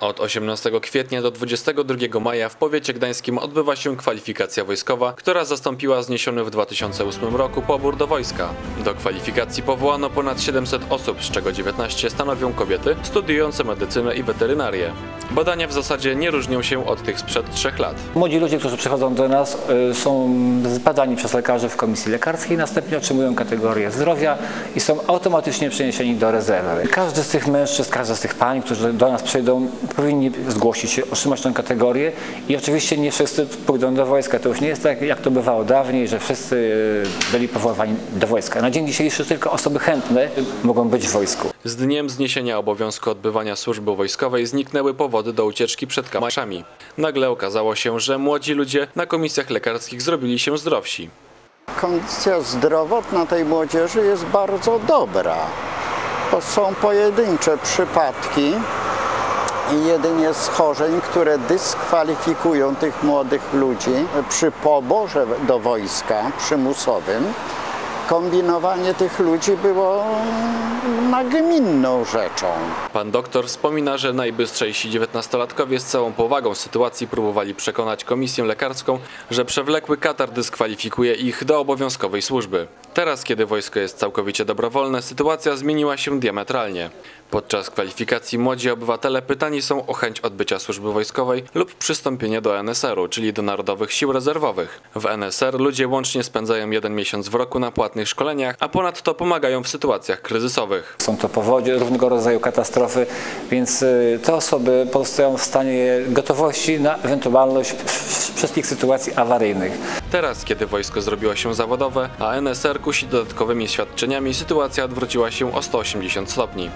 Od 18 kwietnia do 22 maja w powiecie gdańskim odbywa się kwalifikacja wojskowa, która zastąpiła zniesiony w 2008 roku pobór do wojska. Do kwalifikacji powołano ponad 700 osób, z czego 19 stanowią kobiety studiujące medycynę i weterynarię. Badania w zasadzie nie różnią się od tych sprzed trzech lat. Młodzi ludzie, którzy przychodzą do nas, y, są zbadani przez lekarzy w komisji lekarskiej, następnie otrzymują kategorię zdrowia i są automatycznie przeniesieni do rezerwy. Każdy z tych mężczyzn, każda z tych pań, którzy do nas przyjdą, powinni zgłosić się, otrzymać tę kategorię i oczywiście nie wszyscy pójdą do wojska. To już nie jest tak, jak to bywało dawniej, że wszyscy y, byli powoływani do wojska. Na dzień dzisiejszy tylko osoby chętne mogą być w wojsku. Z dniem zniesienia obowiązku odbywania służby wojskowej zniknęły powody do ucieczki przed kamaszami. Nagle okazało się, że młodzi ludzie na komisjach lekarskich zrobili się zdrowsi. Kondycja zdrowotna tej młodzieży jest bardzo dobra. To są pojedyncze przypadki i jedynie schorzeń, które dyskwalifikują tych młodych ludzi przy poborze do wojska przymusowym. Kombinowanie tych ludzi było nagminną rzeczą. Pan doktor wspomina, że najbystrzejsi dziewiętnastolatkowie z całą powagą sytuacji próbowali przekonać komisję lekarską, że przewlekły katar dyskwalifikuje ich do obowiązkowej służby. Teraz, kiedy wojsko jest całkowicie dobrowolne, sytuacja zmieniła się diametralnie. Podczas kwalifikacji młodzi obywatele pytani są o chęć odbycia służby wojskowej lub przystąpienia do NSR-u, czyli do Narodowych Sił Rezerwowych. W NSR ludzie łącznie spędzają jeden miesiąc w roku na płatnych szkoleniach, a ponadto pomagają w sytuacjach kryzysowych. Są to powodzie, różnego rodzaju katastrofy, więc y, te osoby pozostają w stanie gotowości na ewentualność wszystkich sytuacji awaryjnych. Teraz, kiedy wojsko zrobiło się zawodowe, a NSR kusi dodatkowymi świadczeniami, sytuacja odwróciła się o 180 stopni.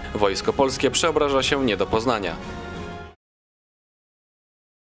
Wojsko polskie przeobraża się nie do poznania.